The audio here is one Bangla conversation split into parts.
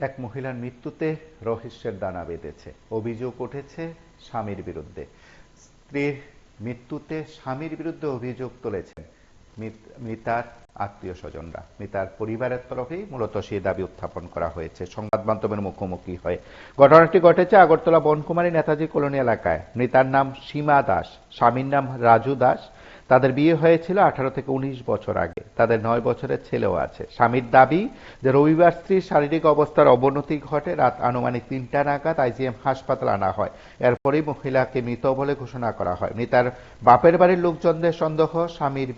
এক মহিলার মৃত্যুতে রহস্যের দানা বেঁধেছে, অভিযোগ উঠেছে স্বামীর বিরুদ্ধে। স্ত্রীর মৃত্যুতে স্বামীর বিরুদ্ধে অভিযোগ তুলেছেন মৃত- মৃতার আত্মীয় স্বজনরা মৃতার পরিবারের তরফেই মূলত সেই দাবি উত্থাপন করা হয়েছে। সংবাদ মাধ্যমের মুখোমুখি হয়ে ঘটনাটি ঘটেছে আগরতলা বনকুমারী নেতাজি কলোনি এলাকায়। মৃতার নাম সীমা দাস, স্বামীর নাম রাজু দাস তাদের বিয়ে হয়েছিল আঠারো থেকে উনিশ বছর আগে। তাদের নয় বছরের ছেলেও আছে। স্বামীর দাবি যে রবিবার স্ত্রীর শারীরিক অবস্থার অবনতি ঘটে রাত আনুমানিক তিনটা নাগাদ আইজিএম হাসপাতাল আনা হয়। এরপরেই মহিলাকে মৃত বলে ঘোষণা করা হয়। মৃতার বাপের বাড়ির লোকজনদের সন্দেহ স্বামীর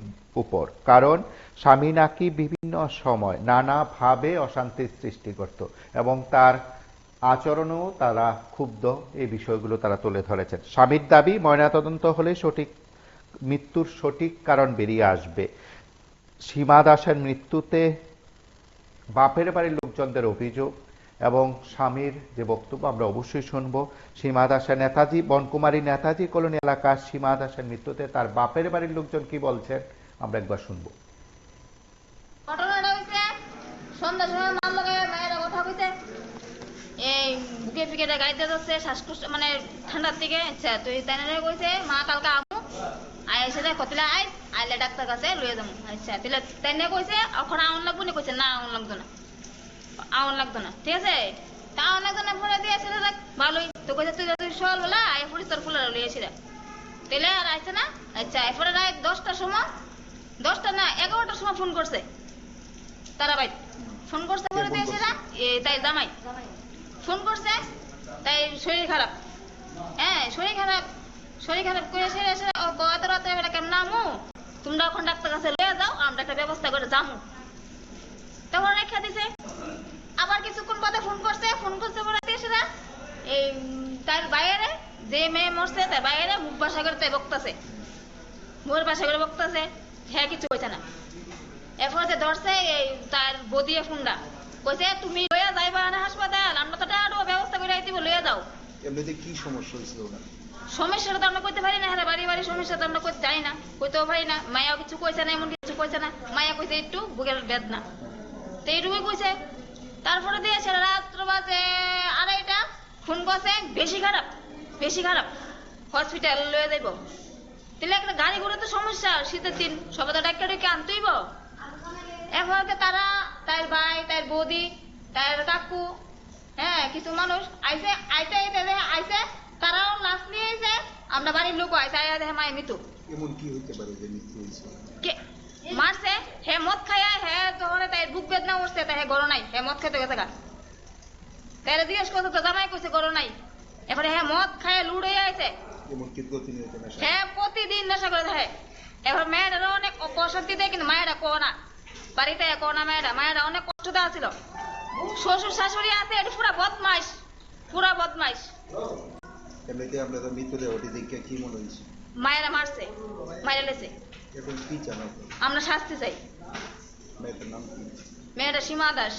উপর। কারণ স্বামী নাকি বিভিন্ন সময় নানাভাবে অশান্তির সৃষ্টি করত এবং তার আচরণেও তারা ক্ষুব্ধ। এই বিষয়গুলো তারা তুলে ধরেছেন। স্বামীর দাবি ময়নাতদন্ত হলে সঠিক মৃত্যুর সঠিক কারণ বেরিয়ে আসবে। সীমা দাসের মৃত্যুতে বাপের বাড়ির লোকজনদের অভিযোগ এবং স্বামীর যে বক্তব্য আমরা অবশ্যই শুনব। সীমা দাসের নেতাজি, বনকুমারী নেতাজি কলোনি এলাকার সীমা দাসের মৃত্যুতে তার বাপের বাড়ির লোকজন কি বলছেন, আমরা একবার শুনব। মানে ঠান্ডার থেকে আচ্ছা তুই তাই কইছে, মা কালকে আমু আই এসে দেখ কতলে আই আইলে ডাক্তার কাছে লয়ে যাব আচ্ছা তাহলে তাই কইছে এখন আউন লাগবো নি? কইছে না আউন লাগতো না। আউন লাগতো না ঠিক আছে? তা আউন লাগতো না ফোনে দিয়ে এসে দেখ ভালোই। তো কইছে তুই তুই সল বলা আই পুলিশ তোর ফুলার লয়ে এসে তাহলে আর আইছে না? আচ্ছা এরপরে রাত দশটার সময় দশটা না এগারোটার সময় ফোন করছে। তারা ভাই ফোন করছে বলে দিয়েছে না এ তাই জামাই। ফোন করছে তাই শরীর খারাপ। হ্যাঁ শরীর খারাপ শরীর খারাপ করে সেরে এসে ও কত রাত্রে বেলা কেমন নামু তোমরা এখন ডাক্তার কাছে লয়ে যাও, আমরা একটা ব্যবস্থা করে যামু। তখন রেখা দিছে, আবার কিছুক্ষণ বাদে ফোন করছে ফোন করছে বলে না এই তার বাইরে যে মেয়ে মরছে, তার বাইরে মুখ বাসা করে তাই বকতাছে। মুখের বাসা করে বকতাছে হ্যাঁ কিছু হয়েছে না। এখন যে ধরছে, এই তার বদিয়ে ফোনটা। কইছে, তুমি লইয়া যাইবা না হাসপাতাল, আমরা তো ব্যবস্থা করে দিব, লইয়া যাও। এমনিতে কি সমস্যা হয়েছিল ওনার? সমস্যাটা তো আমরা করতে পারি না হ্যাঁ বাড়ি বাড়ি সমস্যা তো আমরা করতে জানি না। কইতেও পারি না মায়াও কিছু কইছে না, এমন কিছু কইছে না। মায়া কইছে একটু বুকের বেদনা। তো এইটুকুই কইছে। তারপরে দিয়েছে রাত্র বাজে আড়াইটা ফোন করছে বেশি খারাপ বেশি খারাপ। হসপিটাল লয়ে যাইব। তাহলে একটা গাড়ি ঘোড়া তো সমস্যা, শীতের দিন। সবাই তো ডাক্তার ডেকে আনতেইব। এখন তারা, তার ভাই, তার বৌদি, তার কাকু হ্যাঁ কিছু মানুষ আইসে আইতে আইতে আইসে তারাও লাশ নিয়ে আইসে আমরা বাড়ির লোক আইসে আইয়া দেখে মায়ের মৃত্যু এমন কি হতে পারে যে মৃত্যু হয়েছে কে? মারছে? হে মদ খাইয়া হে তখন তাই বুক বেদনা উঠছে তাই হে গরো নাই। হে মদ খেতে গেছে গা। তাই জিজ্ঞেস করছে তো জামাই কইছে গরো নাই? এখন হে মদ খায় লুড়ে আইছে। এমন কি প্রতিনিয়ত নেশা হ্যাঁ প্রতিদিন নেশা করে থাকে। এখন মেয়েটারও অনেক অশান্তি দেয় কিন্তু মায়েরা কো না। বাড়িতে কো না মেয়েরা। মায়েরা অনেক কষ্ট দেওয়া ছিল শ্বশুর শাশুড়ি আছে এটা পুরা বদমাইশ। পুরা বদমাইশ। এমনিতে আমরা তো মৃত্যুদেহটি দেখে কি মনে হয়েছে? মায়েরা মারছে মায়েরা লেছে। এখন কি চান আপনি আমরা শাস্তি চাই। মেয়েটার নাম কি? মেয়েটা সীমা দাস।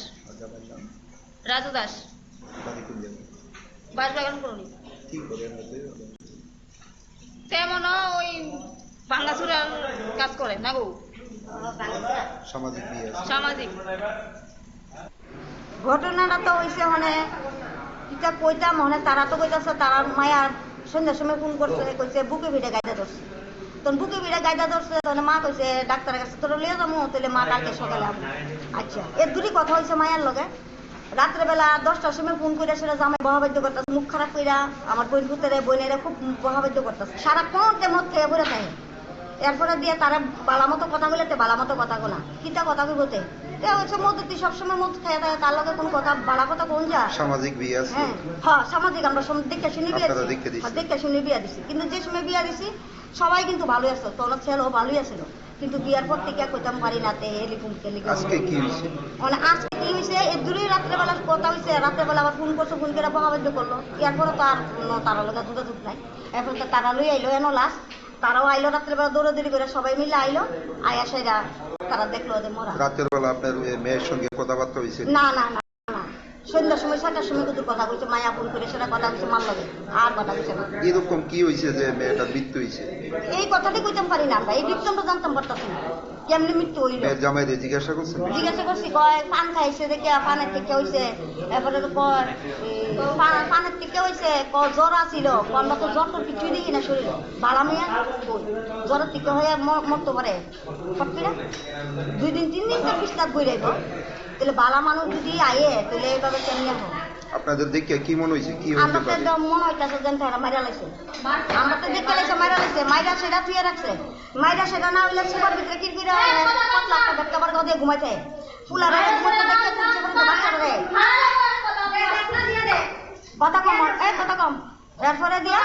রাজু দাস। বাড়ি কোন জায়গায়? বাস বাগান করুনি। কি করে তেমন ওই ভাঙ্গাচুরার কাজ করে না গো? সামাজিক সামাজিক। ঘটনাটা তো হয়েছে মানে এটা কইতাম মানে তারা তো কইতাছে, তারার মায়া সন্ধ্যার সময় ফোন করছে, কইছে, বুকে ভিড়ে গাইদা ধরছে। তখন বুকে ভিড়ে গাইদা ধরছে? তখন মা কইছে, ডাক্তারের কাছে তোর লিয়ে যাব তাহলে মা কালকে সকালে আসব। আচ্ছা এর দূরই কথা হয়েছে মায়ের লগে। রাত্রেবেলা দশটার সময় ফোন করে সেটা জামাই বহাবাদ্য করতেছে, মুখ খারাপ কইরা আমার বোন পুতরে বোনেরা খুব বহাবাদ্য করতেছে। সারাক্ষণ মদ খেয়ে পড়ে থাকে। এরপরে দিয়ে তারা বালা মতো কথা বলেতে বালা মতো কথা গোনা কিতা কথা কইবতে এ হচ্ছে মধুতি সবসময় মদ খেয়ে থাকে তার লগে কোনো কথা বালা কথা কোন যা। সামাজিক বিয়ে আছে। হ্যাঁ হ্যাঁ সামাজিক আমরা দেখে শুনে বিয়া দিছি। দেখে দিছেন। হ্যাঁ, দেখে শুনে বিয়া দিছি। কিন্তু যে সময় বিয়া দিছি সবাই কিন্তু ভালোই তোর ছেলেও ভালোই কিন্তু বিয়ার পর থেকে কইতাম পারি না তে এলিকুম কেলিকুম আজকে কি। মানে আজকে কি হয়েছে এই দূরেই রাত্রেবেলা কথা হয়েছে রাত্রেবেলা আবার ফোন করছে ফোন করে বহাবাদ্য করল। এরপরে তো আর তারা দুটো দুধ নাই। এখন তো তারা লই আইলো এনো লাশ তারাও আইলো রাত্রেবেলা দৌড়াদৌড়ি করে সবাই মিলে আইলো আয়া সেরা তারা দেখল যে মরা। রাতের বেলা আপনার মেয়ের সঙ্গে কথাবার্তা হয়েছে না না না না। সন্ধ্যার সময় ছটার সময় কিন্তু কথা মায়া ফোন করে সেটা কথা মার লগে আর কথা কইছে না। এরকম কি হয়েছে যে মেয়েটার মৃত্যু হয়েছে এই কথাটি কইতাম পারি না আমরা এই বৃত্তান্ত জানতাম পারতাম না কেমনি মৃত্যু হইল? মেয়ের জামাইরে জিজ্ঞাসা করছেন? জিজ্ঞাসা করছি কয় পান খাইছে দেখে পানের থেকে হইছে এরপরে কয় পানের থেকে হইছে ক জ্বর আছিল। আমরা তো জ্বর তোর কিছুই দেখি না শরীরে। বালা মেয়া জ্বরের থেকে হয়ে ম- মরতে পারে। সবকিরা দুই দিন তিন দিন তো বিস্তার বই রাখব তাহলে বালা মানুষ যদি আয়ে তাহলে এইভাবে কেমনি হবে? আপনাদের দেখে কি মনে হয়েছে? কি আমরা তো মনে হইতাছে যেন তারা মাইরা লাইছে। আমরা তো দেখতে লাইছে মাইরা লাইছে। মাইরা সেটা থুয়ে রাখছে। মাইরা সেটা না হইলে সুপার ভিতরে কি করে পাতলা একটা বেটকা বার ঘুমাইছে ফুলার দেখতে বাচ্চারা রে কথা কম এই কথা কম। এরপরে দিয়া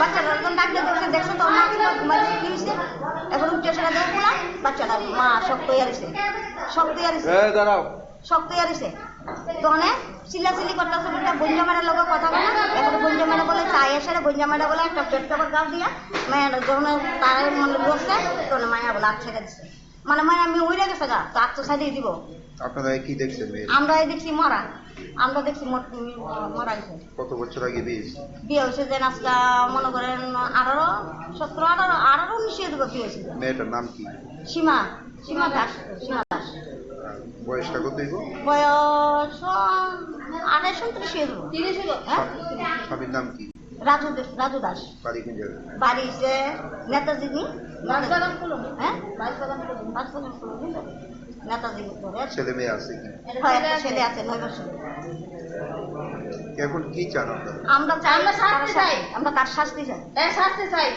বাচ্চাটা ডাকতে দেখছে দেখছ তো মা কিন্তু ঘুমাইছে কি হয়েছে এখন উঠে সেটা দেখে ফুলা বাচ্চাটা মা শক্ত ইয়ারিছে শক্ত ইয়ারিছে দাঁড়াও। শক্ত ইয়ারিছে তখন চিল্লা চিল্লি করতেছে বলতে বঞ্জা মেয়ের লোকের কথা বলে এখন বঞ্জা মেয়েরা বলে তাই এসে বঞ্জা মেয়েরা বলে একটা পেট কাপড় গাছ দিয়া মায়ের যখন তার মানে বসছে তখন মায়া বলে আট ছেড়ে দিচ্ছে মানে মায়া আমি উড়ে গেছে গা তো তো সাইডে দিব। আপনারা কি দেখছেন আমরা এই দেখছি মরা। আমরা দেখছি মর- গেছে। কত বছর আগে বিয়ে? বিয়ে হয়েছে যে আজকা মনে করেন আঠারো সতেরো আঠারো আঠারো মিশিয়ে দেবো বিয়ে হয়েছে। মেয়েটার নাম কি? সীমা সীমা দাস সীমা দাস। বয়সটা কত হইব? বয়স আঠাশ উনত্রিশ হয়ে দেবো হ্যাঁ? স্বামীর নাম কি? রাজু রাজু দাস। বাড়ি হচ্ছে নেতাজি হ্যাঁ? নেতাজি ছেলে মেয়ে আছে কি? একটা ছেলে আছে নয় বছর। এখন কি চান আপনারা? আমরা চাই আমরা শাস্তি চাই। আমরা তার শাস্তি চাই। শাস্তি চাই।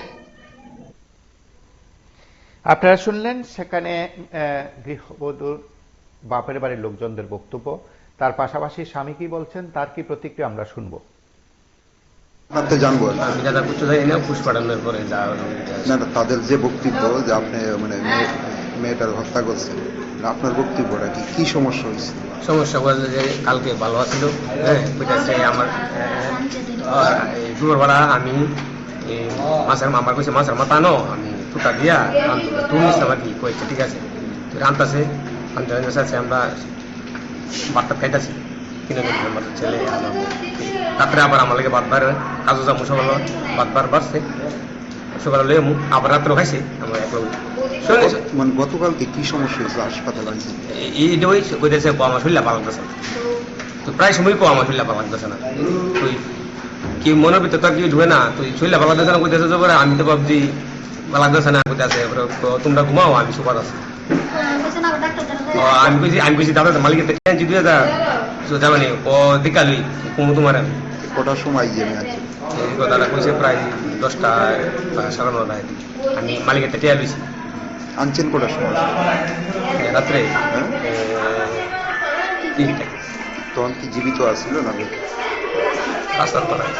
আপনারা শুনলেন সেখানে আহ, গৃহবধূর বাপের বাড়ির লোকজনদের বক্তব্য। তার পাশাপাশি স্বামী কি বলছেন তার কি প্রতিক্রিয়া আমরা শুনব? আপনার জানব কিছু না না তাদের যে বক্তব্য যে আপনি মানে মেয়ে- মেয়েটার হত্যা করছেন আপনার বক্তব্যটা কি? কি সমস্যা হয়েছে? সমস্যা বলতে যে কালকে ভালো আছিল হ্যাঁ বুঝতেছে আমার দুপুর বেলা আমি মাছের আমার কইছে মাছের মাথা আনো আমি টুটা দিয়া তুমি আর কি কয়েছে ঠিক আছে? আনতাছে আনতে আমরা ভাতটা খাইতাছি ছেলে আমার রাত্রে আবার আমার লাগে ভাত বার কাজু যাব সকালে ভাত বার বাড়ছে। সকালে আবার রাত্রে খাইছি আমরা এক মানে গতকালকে কি সমস্যা হয়েছে হাসপাতালে? এইটা ওই আমার শরীর ভালো লাগতেছে না। তো প্রায় সময় কো আমার শরীর ভালো লাগতেছে না। তুই কি মনের ভিতরে তো কি ঢুকে না। তুই শরীর না কইতেছে যে পরে আমি তো ভাবছি ভালো লাগতেছে না কইতেছে তোমরা ঘুমাও আমি সুপার আছি। ও, আমি কইছি আমি কইছি দাদা মালিকের তো ও দিকালি কুমু তোমার আমি কটার সময় গিয়ে আমি আনছি এই কথাটা কইছে প্রায় দশটা সাড়ে নটায়। আমি মালিকের থেকে লইছি। আনছেন কটার সময়? রাত্রে। হ্যাঁ? এ, তখন কি জীবিত আসছিল না? রাস্তার তলায়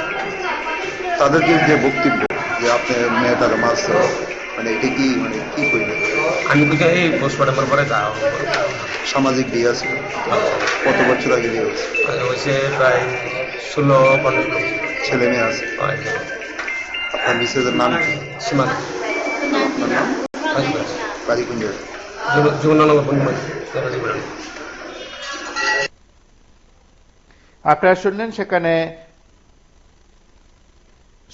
তাদের যে যে বক্তব্য যে আপনি মেয়েটার মাছ মানে এটা কি মানে কি করবেন আমি বুঝে এই পোস্টমর্টমের পরে যা সামাজিক বিয়ে আছে। কত বছর আগে বিয়ে হয়েছে? হয়েছে প্রায় ষোলো পনেরো ছেলে মেয়ে আছে। আপনার মিসেসের নাম কি? সীমা বাড়ি কোন জায়গায় জীবনানন্দ পূর্ণিমা আপনারা শুনলেন সেখানে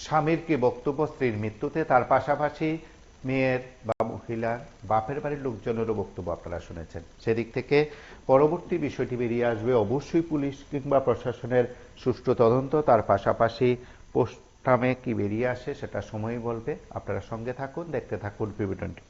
স্বামীর কি বক্তব্য স্ত্রীর মৃত্যুতে তার পাশাপাশি মেয়ের বা মহিলা, বাপের বাড়ির লোকজনেরও বক্তব্য আপনারা শুনেছেন। সেদিক থেকে পরবর্তী বিষয়টি বেরিয়ে আসবে। অবশ্যই পুলিশ কিংবা প্রশাসনের সুষ্ঠু তদন্ত, তার পাশাপাশি পোস্টামে কি বেরিয়ে আসে সেটা সময়ই বলবে। আপনারা সঙ্গে থাকুন, দেখতে থাকুন পিবি টোয়েন্টি